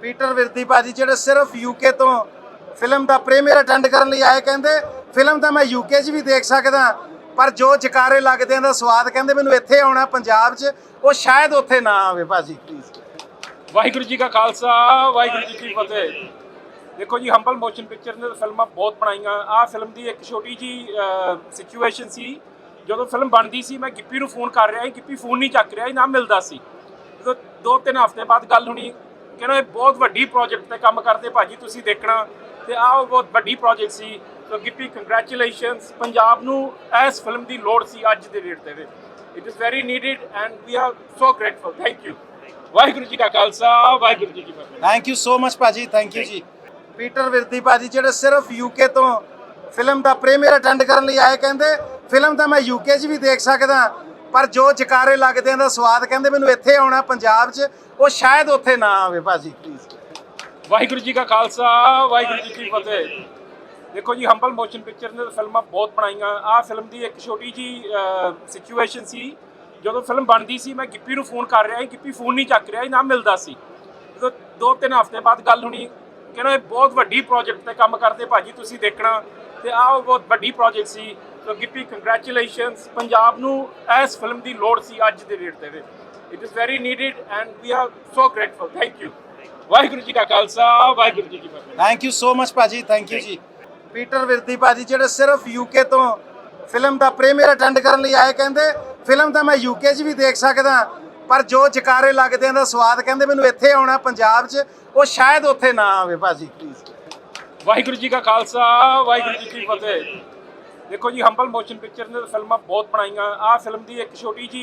Peter Virdi ਭਾਜੀ, ਜਿਹੜੇ ਸਿਰਫ ਯੂਕੇ ਤੋਂ ਫਿਲਮ ਦਾ ਪ੍ਰੀਮੀਅਰ ਅਟੈਂਡ ਕਰਨ ਲਈ ਆਏ ਕਹਿੰਦੇ ਫਿਲਮ ਤਾਂ ਮੈਂ ਯੂਕੇ 'ਚ ਵੀ ਦੇਖ ਸਕਦਾ, ਪਰ ਜੋ ਜਕਾਰੇ ਲੱਗਦੇ ਆ, ਦਾ ਸਵਾਦ ਕਹਿੰਦੇ ਮੈਨੂੰ ਇੱਥੇ ਆਉਣਾ ਪੰਜਾਬ 'ਚ, ਉਹ ਸ਼ਾਇਦ ਉੱਥੇ ਨਾ ਆਵੇ ਭਾਜੀ ਪਲੀਜ਼ ਵਾਹਿਗੁਰੂ ਜੀ ਕਾ ਖਾਲਸਾ, ਵਾਹਿਗੁਰੂ ਜੀ ਕੀ ਫਤਿਹ। ਦੇਖੋ ਜੀ ਹੰਬਲ ਮੋਸ਼ਨ ਪਿਕਚਰ ਨੇ ਫਿਲਮਾਂ ਬਹੁਤ ਬਣਾਈਆਂ। ਆਹ ਫਿਲਮ ਦੀ ਇੱਕ ਛੋਟੀ ਜੀ ਸਿਚੁਏਸ਼ਨ ਸੀ। ਜਦੋਂ ਫਿਲਮ ਬਣਦੀ ਸੀ, ਮੈਂ ਗਿੱਪੀ ਨੂੰ ਫੋਨ ਕਰ ਰਿਹਾ ਸੀ। ਗਿੱਪੀ ਫੋਨ ਨਹੀਂ ਚੱਕ ਰਿਹਾ ਸੀ, ਨਾ ਮਿਲਦਾ ਸੀ। ਜਦੋਂ ਦੋ ਤਿੰਨ ਹਫ਼ਤੇ ਬਾਅਦ ਗੱਲ ਹੋਣੀ ਕਹਿੰਦਾ ਇਹ ਬਹੁਤ ਵੱਡੀ ਪ੍ਰੋਜੈਕਟ ਤੇ ਕੰਮ ਕਰਦੇ ਭਾਜੀ ਤੁਸੀਂ ਦੇਖਣਾ ਤੇ ਆਹ ਬਹੁਤ ਵੱਡੀ ਪ੍ਰੋਜੈਕਟ ਸੀ। ਸੋ ਗਿੱਪੀ ਕੰਗ੍ਰੈਚੁਲੇਸ਼ਨਸ ਪੰਜਾਬ ਨੂੰ ਇਸ ਫਿਲਮ ਦੀ ਲੋੜ ਸੀ ਅੱਜ ਦੇ ਡੇਟ ਤੇ। ਵਿੱਚ it is very needed and we are so grateful thank you Waheguru ji ਕਾ ਖਾਲਸਾ, ਵਾਹਿਗੁਰੂ ਜੀ ਕੀ ਫਤਿਹ। ਥੈਂਕ ਯੂ ਸੋ ਮਚ ਭਾਜੀ ਥੈਂਕ ਯੂ ਜੀ। ਪੀਟਰ ਵਿਰਦੀ ਭਾਜੀ, ਜਿਹੜੇ ਸਿਰਫ ਯੂਕੇ ਤੋਂ ਫਿਲਮ ਦਾ ਪ੍ਰੀਮੀਅਰ ਅਟੈਂਡ ਕਰਨ ਲਈ ਆਏ ਕਹਿੰਦੇ ਫਿਲਮ ਤਾਂ ਮੈਂ ਯੂਕੇ 'ਚ ਵੀ ਦੇਖ ਸਕਦਾ। ਪਰ ਜੋ ਜਕਾਰੇ ਲੱਗਦੇ ਆ ਦਾ ਸਵਾਦ ਕਹਿੰਦੇ ਮੈਨੂੰ ਇੱਥੇ ਆਉਣਾ ਪੰਜਾਬ 'ਚ, ਉਹ ਸ਼ਾਇਦ ਉੱਥੇ ਨਾ ਆਵੇ ਭਾਜੀ ਪਲੀਜ਼ ਵਾਹਿਗੁਰੂ ਜੀ ਕਾ ਖਾਲਸਾ, ਵਾਹਿਗੁਰੂ ਜੀ ਕੀ ਫਤਿਹ। ਦੇਖੋ ਜੀ ਹੰਬਲ ਮੋਸ਼ਨ ਪਿਕਚਰ ਨੇ ਫਿਲਮਾਂ ਬਹੁਤ ਬਣਾਈਆਂ। ਆਹ ਫਿਲਮ ਦੀ ਇੱਕ ਛੋਟੀ ਜੀ ਸਿਚੁਏਸ਼ਨ ਸੀ। ਜਦੋਂ ਫਿਲਮ ਬਣਦੀ ਸੀ, ਮੈਂ ਗਿੱਪੀ ਨੂੰ ਫੋਨ ਕਰ ਰਿਹਾ ਸੀ। ਗਿੱਪੀ ਫੋਨ ਨਹੀਂ ਚੱਕ ਰਿਹਾ ਸੀ ਨਾ ਮਿਲਦਾ ਸੀ। ਜਦੋਂ ਦੋ ਤਿੰਨ ਹਫ਼ਤੇ ਬਾਅਦ ਗੱਲ ਹੋਣੀ, ਕਹਿੰਦਾ ਇਹ ਬਹੁਤ ਵੱਡੀ ਪ੍ਰੋਜੈਕਟ ਤੇ ਕੰਮ ਕਰਦੇ ਭਾਜੀ, ਤੁਸੀਂ ਦੇਖਣਾ। ਤੇ ਆਹ ਉਹ ਬਹੁਤ ਵੱਡੀ ਪ੍ਰੋਜੈਕਟ ਸੀ। ਸੋ ਗਿੱਪੀ ਕੰਗ੍ਰੈਚੁਲੇਸ਼ਨਸ ਪੰਜਾਬ ਨੂੰ ਇਸ ਫਿਲਮ ਦੀ ਲੋੜ ਸੀ ਅੱਜ ਦੇ ਡੇਟ ਤੇ ਵਿੱਚ it is very needed and we are so grateful thank you Waheguru ji ਕਾ ਖਾਲਸਾ ਵਾਹਿਗੁਰੂ ਜੀ ਕੀ ਫਤਿਹ ਥੈਂਕ ਯੂ ਸੋ ਮਚ ਭਾਜੀ ਥੈਂਕ ਯੂ ਜੀ ਪੀਟਰ ਵਿਰਦੀ ਭਾਜੀ ਜਿਹੜੇ ਸਿਰਫ ਯੂਕੇ ਤੋਂ ਫਿਲਮ ਦਾ ਪ੍ਰੀਮੀਅਰ ਅਟੈਂਡ ਕਰਨ ਲਈ ਆਏ ਕਹਿੰਦੇ ਫਿਲਮ ਤਾਂ ਮੈਂ ਯੂਕੇ 'ਚ ਵੀ ਦੇਖ ਸਕਦਾ ਪਰ ਜੋ ਜਕਾਰੇ ਲੱਗਦੇ ਆ ਦਾ ਸਵਾਦ ਕਹਿੰਦੇ ਮੈਨੂੰ ਇੱਥੇ ਆਉਣਾ ਪੰਜਾਬ 'ਚ ਉਹ ਸ਼ਾਇਦ ਉੱਥੇ ਨਾ ਆਵੇ ਭਾਜੀ ਪਲੀਜ਼ ਵਾਹਿਗੁਰੂ ਜੀ ਕਾ ਖਾਲਸਾ ਵਾਹਿਗੁਰੂ ਜੀ ਕੀ ਫਤਿਹ ਦੇਖੋ ਜੀ ਹੰਬਲ ਮੋਸ਼ਨ ਪਿਕਚਰ ਨੇ ਫਿਲਮਾਂ ਬਹੁਤ ਬਣਾਈਆਂ। ਆਹ ਫਿਲਮ ਦੀ ਇੱਕ ਛੋਟੀ ਜੀ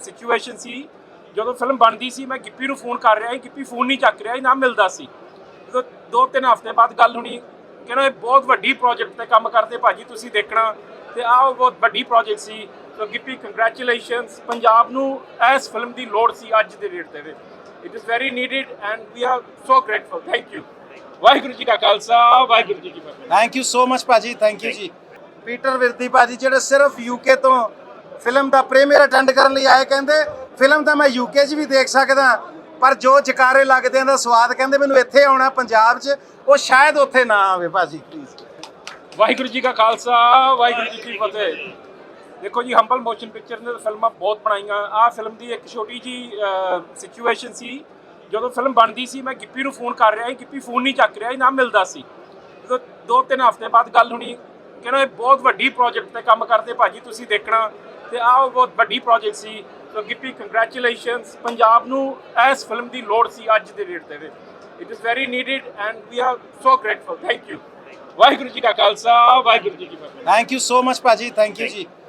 ਸਿਚੁਏਸ਼ਨ ਸੀ। ਜਦੋਂ ਫਿਲਮ ਬਣਦੀ ਸੀ, ਮੈਂ ਗਿੱਪੀ ਨੂੰ ਫੋਨ ਕਰ ਰਿਹਾ ਸੀ। ਗਿੱਪੀ ਫੋਨ ਨਹੀਂ ਚੱਕ ਰਿਹਾ ਸੀ, ਨਾ ਮਿਲਦਾ ਸੀ। ਜਦੋਂ ਦੋ ਤਿੰਨ ਹਫ਼ਤੇ ਬਾਅਦ ਗੱਲ ਹੋਣੀ, ਕਹਿੰਦਾ ਇਹ ਬਹੁਤ ਵੱਡੀ ਪ੍ਰੋਜੈਕਟ ਤੇ ਕੰਮ ਕਰਦੇ, ਭਾਜੀ ਤੁਸੀਂ ਦੇਖਣਾ। ਤੇ ਆਹ ਉਹ ਬਹੁਤ ਵੱਡੀ ਪ੍ਰੋਜੈਕਟ ਸੀ। ਸੋ ਗਿੱਪੀ ਕੰਗ੍ਰੈਚੁਲੇਸ਼ਨਸ ਪੰਜਾਬ ਨੂੰ ਇਸ ਫਿਲਮ ਦੀ ਲੋੜ ਸੀ ਅੱਜ ਦੇ ਡੇਟ ਤੇ ਵਿੱਚ। It is very needed and we are so grateful thank you Waheguru ji ਕਾ ਖਾਲਸਾ, ਵਾਹਿਗੁਰੂ ਜੀ ਕੀ ਫਤਿਹ। ਥੈਂਕ ਯੂ ਸੋ ਮਚ ਭਾਜੀ। ਥੈਂਕ ਯੂ ਜੀ। ਪੀਟਰ ਵਿਰਦੀ ਭਾਜੀ, ਜਿਹੜੇ ਸਿਰਫ ਯੂਕੇ ਤੋਂ ਫਿਲਮ ਦਾ ਪ੍ਰੀਮੀਅਰ ਅਟੈਂਡ ਕਰਨ ਲਈ ਆਏ ਕਹਿੰਦੇ ਫਿਲਮ ਤਾਂ ਮੈਂ ਯੂਕੇ 'ਚ ਵੀ ਦੇਖ ਸਕਦਾ, ਪਰ ਜੋ ਜਕਾਰੇ ਲੱਗਦੇ ਦਾ ਸਵਾਦ ਕਹਿੰਦੇ ਮੈਨੂੰ ਇੱਥੇ ਆਉਣਾ, ਪੰਜਾਬ 'ਚ, ਉਹ ਸ਼ਾਇਦ ਉੱਥੇ ਨਾ ਆਵੇ ਭਾਜੀ ਪਲੀਜ਼ ਵਾਹਿਗੁਰੂ ਜੀ ਕਾ ਖਾਲਸਾ, ਵਾਹਿਗੁਰੂ ਜੀ ਕੀ ਫਤਿਹ। ਦੇਖੋ ਜੀ ਹੰਬਲ ਮੋਸ਼ਨ ਪਿਕਚਰ ਨੇ ਫਿਲਮਾਂ ਬਹੁਤ ਬਣਾਈਆਂ। ਆਹ ਫਿਲਮ ਦੀ ਇੱਕ ਛੋਟੀ ਜੀ ਸਿਚੁਏਸ਼ਨ ਸੀ। ਜਦੋਂ ਫਿਲਮ ਬਣਦੀ ਸੀ, ਮੈਂ ਗਿੱਪੀ ਨੂੰ ਫੋਨ ਕਰ ਰਿਹਾ ਸੀ। ਗਿੱਪੀ ਫੋਨ ਨਹੀਂ ਚੱਕ ਰਿਹਾ ਸੀ, ਨਾ ਮਿਲਦਾ ਸੀ। ਦੋ ਤਿੰਨ ਹਫ਼ਤੇ ਬਾਅਦ ਗੱਲ ਹੋਣੀ ਕਹਿੰਦਾ ਇਹ ਬਹੁਤ ਵੱਡੀ ਪ੍ਰੋਜੈਕਟ ਤੇ ਕੰਮ ਕਰਦੇ ਭਾਜੀ, ਤੁਸੀਂ ਦੇਖਣਾ। ਤੇ ਆਹ ਉਹ ਬਹੁਤ ਵੱਡੀ ਪ੍ਰੋਜੈਕਟ ਸੀ। ਸੋ ਗਿੱਪੀ ਕੰਗ੍ਰੈਚੁਲੇਸ਼ਨਸ ਪੰਜਾਬ ਨੂੰ ਇਸ ਫਿਲਮ ਦੀ ਲੋੜ ਸੀ ਅੱਜ ਦੇ ਡੇਟ ਤੇ। ਵਿੱਚ it is very needed and we are so grateful thank you Waheguru ji ਕਾ ਖਾਲਸਾ, ਵਾਹਿਗੁਰੂ ਜੀ ਕੀ ਫਤਿਹ। ਥੈਂਕ ਯੂ ਸੋ ਮਚ ਭਾਜੀ ਥੈਂਕ ਯੂ ਜੀ।